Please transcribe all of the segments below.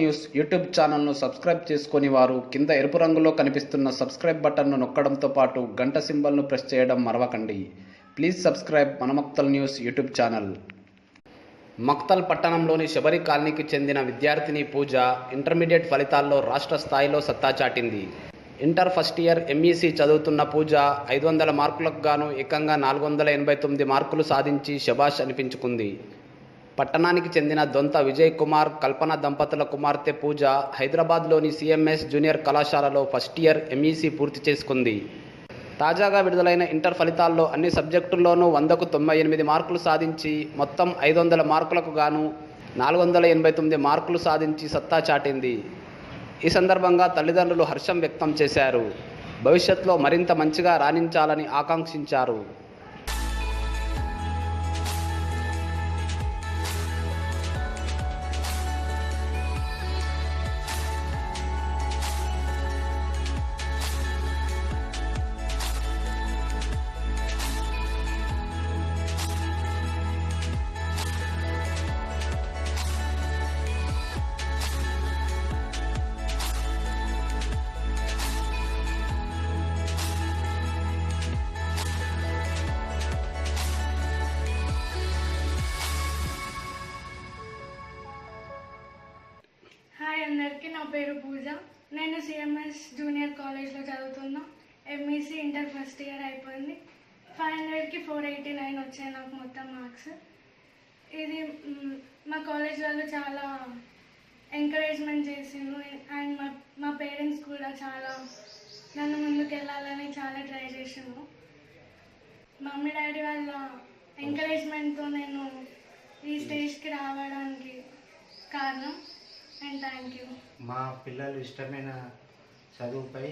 News YouTube ఛానల్ను subscribe చేసుకుని వారు కింద ఎరుపు రంగులో కనిపిస్తున్న సబ్స్క్రైబ్ బటన్ను నొక్కడంతో పాటు గంట సింబల్ను ప్రెస్ చేయడం మరవకండి. Please subscribe Manamakthal news YouTube channel. Makthal పట్టణంలోని శబరి కాలనీకి చెందిన విద్యార్థిని పూజ ఇంటర్మీడియట్ ఫలితాల్లో రాష్ట్ర స్థాయిలో సత్తా చాటింది. ఇంటర్ ఫస్ట్ ఇయర్ ఎంఈసీ చదువుతున్న పూజ ఐదు వందల మార్కులకు గాను ఏకంగా నాలుగు వందల ఎనభై తొమ్మిది మార్కులు సాధించి శబాష్ అనిపించుకుంది. పట్టణానికి చెందిన దొంత విజయ్ కుమార్ కల్పన దంపతుల కుమార్తె పూజ హైదరాబాద్లోని సిఎంఎస్ జూనియర్ కళాశాలలో ఫస్ట్ ఇయర్ ఎంఈసీ పూర్తి చేసుకుంది. తాజాగా విడుదలైన ఇంటర్ ఫలితాల్లో అన్ని సబ్జెక్టుల్లోనూ వందకు తొంభై ఎనిమిది మార్కులు సాధించి మొత్తం ఐదు వందల మార్కులకు గాను నాలుగు వందల ఎనభై తొమ్మిది మార్కులు సాధించి సత్తా చాటింది. ఈ సందర్భంగా తల్లిదండ్రులు హర్షం వ్యక్తం చేశారు. భవిష్యత్తులో మరింత మంచిగా రాణించాలని ఆకాంక్షించారు. నా పేరు పూజ. నేను సిఎంఎస్ జూనియర్ కాలేజ్లో చదువుతున్నా. ఎంఈసీ ఇంటర్ ఫస్ట్ ఇయర్ అయిపోయింది. ఫైవ్ హండ్రెడ్కి ఫోర్ ఎయిటీ నైన్ వచ్చాయి నాకు మొత్తం మార్క్స్. ఇది మా కాలేజ్ వాళ్ళు చాలా ఎంకరేజ్మెంట్ చేసిండ్రు. అండ్ మా మా పేరెంట్స్ కూడా చాలా నన్ను ముందుకు వెళ్ళాలని చాలా ట్రై చేసిండ్రు. మమ్మీ డాడీ వాళ్ళ ఎంకరేజ్మెంట్తో నేను ఈ స్టేజ్కి రావడానికి కారణం. అండ్ థ్యాంక్ యూ మా పిల్లలు ఇష్టమైన చదువుపై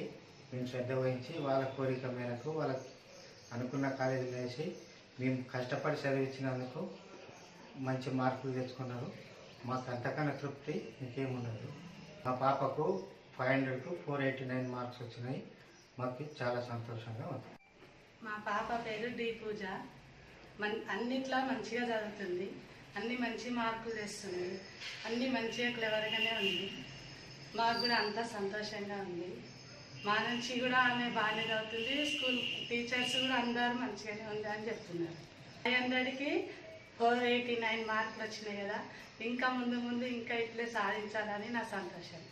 మేము శ్రద్ధ వహించి వాళ్ళ కోరిక మేరకు వాళ్ళకి అనుకున్న కాలేజీలో వేసి మేము కష్టపడి చదివించినందుకు మంచి మార్కులు తెచ్చుకున్నారు. మాకు అంతకన్నా తృప్తి ఇంకేముండదు మా పాపకు ఫైవ్ హండ్రెడ్కు ఫోర్ ఎయిటీ నైన్ మార్క్స్ వచ్చినాయి. మాకు చాలా సంతోషంగా ఉంది. మా పాప పేరు డి పూజ. మన్ అన్నిట్లో మంచిగా చదువుతుంది. అన్ని మంచి మార్కులు తెస్తుంది. అన్ని మంచిగా క్లెవర్గానే ఉంది. మాకు కూడా అంతా సంతోషంగా ఉంది. మా నుంచి కూడా ఆమె బాగానే చదువుతుంది. స్కూల్ టీచర్స్ కూడా అందరూ మంచిగానే ఉంది అని చెప్తున్నారు. ఫైవ్ హండ్రెడ్కి ఫోర్ ఎయిటీ నైన్ మార్కులు వచ్చినాయి కదా. ఇంకా ముందు ముందు ఇంకా ఇట్లే సాధించాలని నా సంతోషం.